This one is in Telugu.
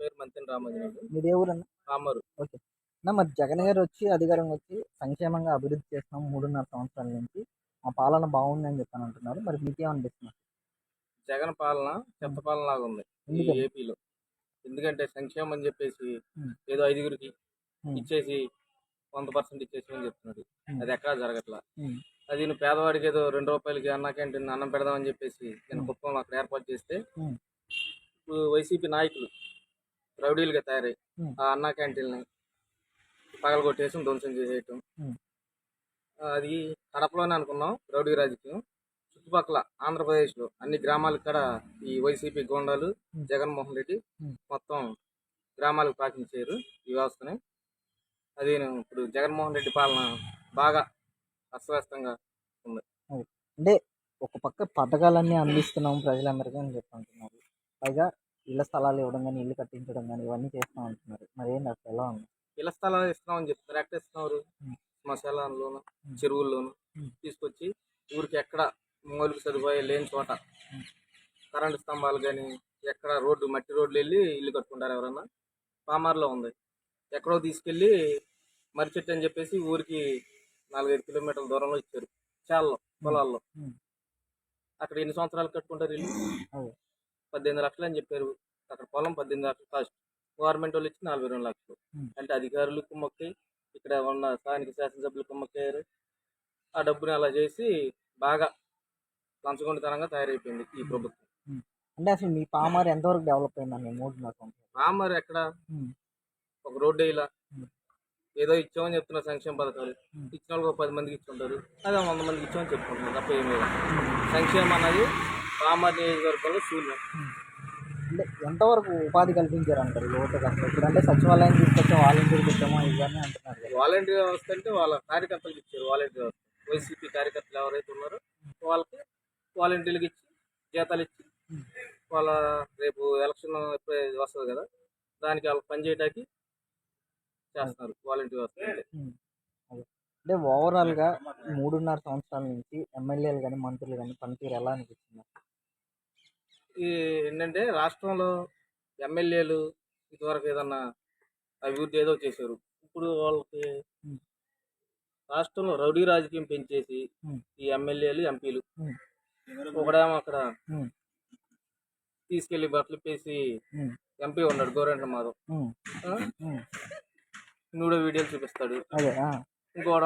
పేరు మంతిని మీది ఏ ఊరన్నా పామరు అన్న మరి జగన్ గారు వచ్చి అధికారం వచ్చి సంక్షేమంగా అభివృద్ధి చేస్తున్నాం మూడున్నర సంవత్సరాల నుంచి మా పాలన బాగుంది అని చెప్పని అంటున్నారు మరి మీకేమనిపిస్తుంది జగన్ పాలన చెత్త పాలన లాగా ఉంది ఈ? ఏపీలో ఎందుకంటే సంక్షేమం అని చెప్పేసి. ఏదో ఐదుగురికి. ఇచ్చేసి వంద పర్సెంట్ ఇచ్చేసి అని చెప్తున్నాడు. అది ఎక్కడా జరగట్లా. అది నువ్వు పేదవాడికి ఏదో రెండు రూపాయలకి అన్న క్యాంటీన్ అన్నం పెడదామని చెప్పేసి నేను. కుప్పంలో అక్కడ ఏర్పాటు చేస్తే. ఇప్పుడు వైసీపీ నాయకులు రౌడీలుగా తయారై. ఆ అన్న క్యాంటీన్ని పగలగొట్టేసి ధ్వంసం చేసేయటం. అది కడపలోనే అనుకున్నాం రౌడీ రాజకీయం. చుట్టుపక్కల ఆంధ్రప్రదేశ్లో అన్ని గ్రామాల కాడ ఈ వైసీపీ గోండాలు. జగన్మోహన్ రెడ్డి. మొత్తం గ్రామాలకు పాటించారు ఈ వ్యవస్థని. అది ఇప్పుడు జగన్మోహన్ రెడ్డి పాలన బాగా అస్తవ్యస్తంగా అంటే ఒక పక్క పథకాలన్నీ అందిస్తున్నాం ప్రజలందరికీ అని చెప్పి అంటున్నారు. పైగా ఇళ్ళ స్థలాలు ఇవ్వడం కానీ ఇల్లు కట్టించడం కానీ ఇవన్నీ చేస్తాం అంటున్నారు మరి ఏంటి అసలు ఎలా ఉంది ఇళ్ళ స్థలాలు ఇస్తున్నామని చెప్తున్నారు ఎక్కడ ఇస్తున్నారు. శ్మశానాల్లోను. చెరువుల్లోను. తీసుకొచ్చి ఊరికి ఎక్కడ మౌలిక సదుపాయాలు లేని చోట. కరెంటు స్తంభాలు కానీ ఎక్కడ రోడ్డు మట్టి రోడ్లు వెళ్ళి ఇల్లు కట్టుకుంటారు ఎవరన్నా పామార్లో ఉంది ఎక్కడో తీసుకెళ్ళి మర్రి చెట్టు అని చెప్పేసి ఊరికి నాలుగైదు కిలోమీటర్ల దూరంలో ఇచ్చారు చాలలో పొలాల్లో. అక్కడ ఎన్ని సంవత్సరాలు కట్టుకుంటారు ఇల్లు. పద్దెనిమిది లక్షలు అని చెప్పారు. అక్కడ పొలం పద్దెనిమిది లక్షలు కాస్ట్. గవర్నమెంట్ వాళ్ళు ఇచ్చి నలభై రెండు లక్షలు. అంటే అధికారులు కుమ్మక్కి ఇక్కడ ఉన్న స్థానిక శాసనసభ్యులు కుమ్మక్కారు ఆ డబ్బుని అలా చేసి బాగా లంచగొండితనంగా తయారైపోయింది ఈ ప్రభుత్వం. అంటే అసలు మీ పామారు ఎంతవరకు డెవలప్ అయిందండి? మూడున్నర సంవత్సరాలు ఆ మరి ఎక్కడ. ఒక రోడ్డు ఇలా. ఏదో ఇచ్చామని చెప్తున్నారు సంక్షేమ పథకాలు. ఇచ్చిన వాళ్ళకి ఒక పది మందికి ఇచ్చుంటారు అదే వంద మందికి ఇచ్చామని చెప్పుకుంటున్నారు తప్ప ఏమీ. సంక్షేమం అన్నది పామర్ నియోజకవర్గంలో శూన్యం అంటే ఎంతవరకు ఉపాధి కల్పించారు అంటారు యువతకు అసలు ఇప్పుడు అంటే సచివాలయం తీసుకొచ్చాం వాలంటీర్ పెట్టామో ఇవన్నీ అంటున్నారు కదా వాలంటీర్ వ్యవస్థ అంటే వాళ్ళ కార్యకర్తలకు ఇచ్చారు వాలంటీర్ వ్యవస్థ వైసీపీ కార్యకర్తలు ఎవరైతే ఉన్నారో వాళ్ళకి వాలంటీర్లకు ఇచ్చి జీతాలు ఇచ్చి. వాళ్ళ రేపు ఎలక్షన్ ఎప్పుడే వస్తుంది కదా దానికి వాళ్ళకి పని చేయడానికి చేస్తున్నారు వాలంటీర్ వ్యవస్థ అంటే. ఉమ్. అదే అంటే ఓవరాల్గా మూడున్నర సంవత్సరాల నుంచి ఎమ్మెల్యేలు కానీ మంత్రులు కానీ పనితీరు ఎలా అనిపిస్తుంది ఈ ఏంటంటే రాష్ట్రంలో ఎమ్మెల్యేలు ఇదివరకు ఏదన్నా అభివృద్ధి ఏదో చేశారు ఇప్పుడు వాళ్ళకి. రాష్ట్రంలో రౌడీ రాజకీయం పెంచేసి. ఈ ఎమ్మెల్యేలు ఎంపీలు. ఒకడేమో అక్కడ. తీసుకెళ్ళి బట్టలు పేసి. ఎంపీ ఉన్నాడు గోరెంట్ల మాధవ్ వీడియోలు చూపిస్తాడు. ఇంకోడు